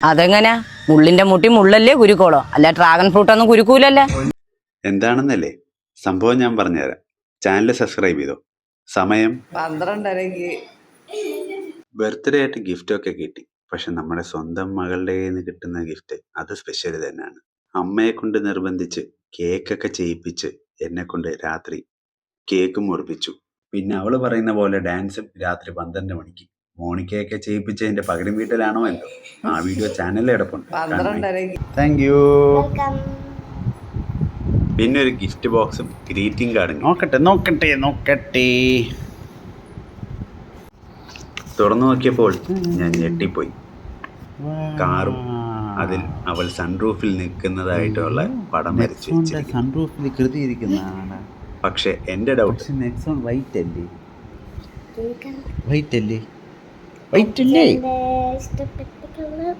അതെങ്ങനാ? മുള്ളിന്റെ മുട്ടി മുള്ളല്ലേ കുരുക്കോളോ? അല്ല ഡ്രാഗൺ ഫ്രൂട്ട് ഒന്നും കുരുക്കൂലല്ലേ. എന്താണെന്നല്ലേ? സംഭവം ഞാൻ പറഞ്ഞുതരാം. ചാനൽ സബ്സ്ക്രൈബ് ചെയ്തോ? സമയം? പന്ത്രണ്ടരക്ക് ബർത്ത്ഡേ ആയിട്ട് ഗിഫ്റ്റ് ഒക്കെ കിട്ടി. പക്ഷെ നമ്മുടെ സ്വന്തം മകളുടെ കയ്യിൽ നിന്ന് കിട്ടുന്ന ഗിഫ്റ്റ് അത് സ്പെഷ്യൽ തന്നെയാണ്. അമ്മയെ കൊണ്ട് നിർബന്ധിച്ച് കേക്കൊക്കെ ചെയ്യിപ്പിച്ച് എന്നെ കൊണ്ട് രാത്രി കേക്ക് മുറിപ്പിച്ചു. പിന്നെ അവൾ പറയുന്ന പോലെ ഡാൻസും രാത്രി പന്ത്രണ്ട് മണിക്ക്. മോണിക്കയൊക്കെ ചെയ്യിപ്പിച്ചതിന്റെ പകരം വീട്ടിലാണോ എന്തോ? ആ വീഡിയോ ചാനലിൽ കിടപ്പുണ്ട്. താങ്ക് യു പിന്നെ ഒരു ഗിഫ്റ്റ് ബോക്സും ഗ്രീറ്റിംഗ് കാർഡും നോക്കട്ടെ നോക്കട്ടെ നോക്കട്ടെ. തുറന്നു നോക്കിയപ്പോൾ ഞാൻ ഞെട്ടിപ്പോയി. കാറും അതിൽ അവൾ സൺറൂഫിൽ നിൽക്കുന്നതായിട്ടുള്ള പടം വരച്ചു സൺറൂഫിൽ കൃതി ഇരിക്കുന്നതാണ് പക്ഷെ എന്റെ ഡൗട്ട് നെക്സോൺ വൈറ്റ് അല്ലേ? വൈറ്റ് അല്ലേ? വൈറ്റ് അല്ലേ ഇഷ്ടപ്പെട്ട കളർ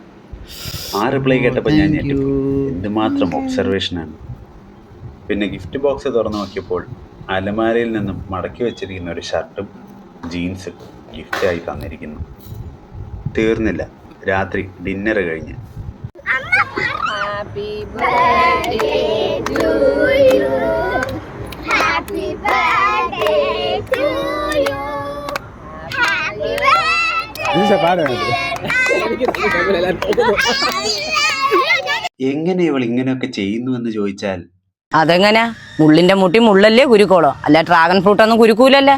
ആ റിപ്ലൈ കേട്ടപ്പോൾ ഞാൻ. എന്തുമാത്രം ഒബ്സർവേഷനാണ് പിന്നെ ഗിഫ്റ്റ് ബോക്സ് തുറന്നു നോക്കിയപ്പോൾ അലമാരയിൽ നിന്നും മടക്കി വെച്ചിരിക്കുന്ന ഒരു ഷർട്ടും ജീൻസും ഗിഫ്റ്റായി തന്നിരിക്കുന്നു. തീർന്നില്ല. രാത്രി ഡിന്നർ കഴിഞ്ഞ്. ഹാപ്പി എങ്ങനെ ഇവൾ ഇങ്ങനെയൊക്കെ ചെയ്യുന്നു എന്ന് ചോദിച്ചാൽ? അതെങ്ങനെ? മുള്ളിന്റെ മുട്ടി മുള്ളല്ലേ കുരുക്കോളോ? അല്ല ഡ്രാഗൺ ഫ്രൂട്ട് ഒന്നും കുരുക്കൂലല്ലേ?